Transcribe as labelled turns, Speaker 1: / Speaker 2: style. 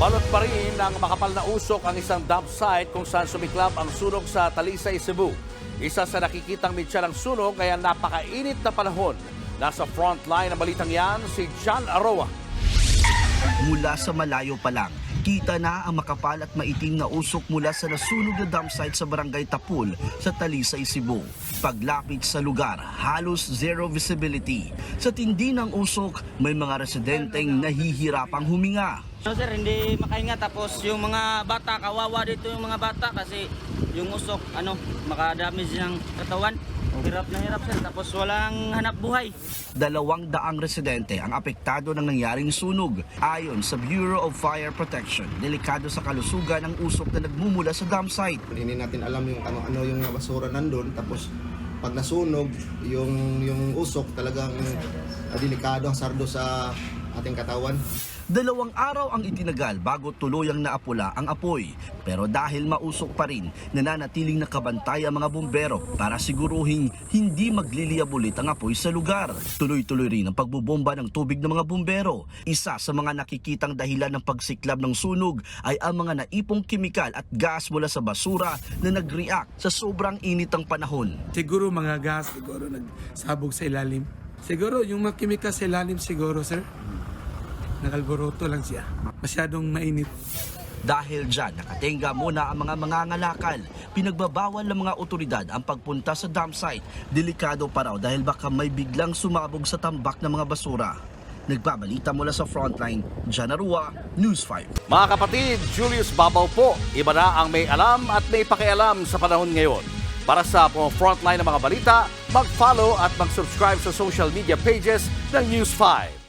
Speaker 1: Balot pa rin ng makapal na usok ang isang dump site kung saan sumiklab ang sunog sa Talisay, Cebu. Isa sa nakikitang mitya ng sunog kaya napakainit na panahon. Nasa front line ng balitang yan si John Aroa.
Speaker 2: Mula sa malayo pa lang, kita na ang makapal at maitim na usok mula sa nasunog na dump site sa barangay Tapul sa Talisay, Cebu. Paglapit sa lugar, halos zero visibility. Sa tindi ng usok, may mga residenteng nahihirapang huminga.
Speaker 3: No sir, hindi makahinga tapos yung mga bata, kawawa dito yung mga bata kasi yung usok, ano, makadamage ng katawan. Hirap na hirap sir, tapos walang hanap buhay.
Speaker 2: Dalawang daang residente ang apektado ng nangyaring sunog. Ayon sa Bureau of Fire Protection, delikado sa kalusugan ang usok na nagmumula sa dump site.
Speaker 4: hindi natin alam yung ano, ano yung mga basura nandun tapos pag nasunog yung yung usok talagang ah, delikado ang sardo sa ating katawan
Speaker 2: Dalawang araw ang itinagal bago tuluyang naapula ang apoy. Pero dahil mausok pa rin, nananatiling nakabantay ang mga bumbero para siguruhin hindi magliliabulit ang apoy sa lugar. Tuloy-tuloy rin ang pagbubomba ng tubig ng mga bumbero. Isa sa mga nakikitang dahilan ng pagsiklab ng sunog ay ang mga naipong kimikal at gas mula sa basura na nag-react sa sobrang init ng panahon.
Speaker 5: Siguro mga gas, siguro nagsabog sa ilalim. Siguro yung mga kimika sa ilalim siguro, sir. Nakalboroto lang siya. Masyadong mainit.
Speaker 2: Dahil dyan, nakatenga muna ang mga mangangalakal. Pinagbabawal ng mga otoridad ang pagpunta sa dump site. Delikado pa raw dahil baka may biglang sumabog sa tambak ng mga basura. Nagbabalita mula sa frontline, Janarua, News 5.
Speaker 1: Mga kapatid, Julius Babaw po. Iba na ang may alam at may pakialam sa panahon ngayon. Para sa mga frontline ng mga balita, mag-follow at mag-subscribe sa social media pages ng News 5.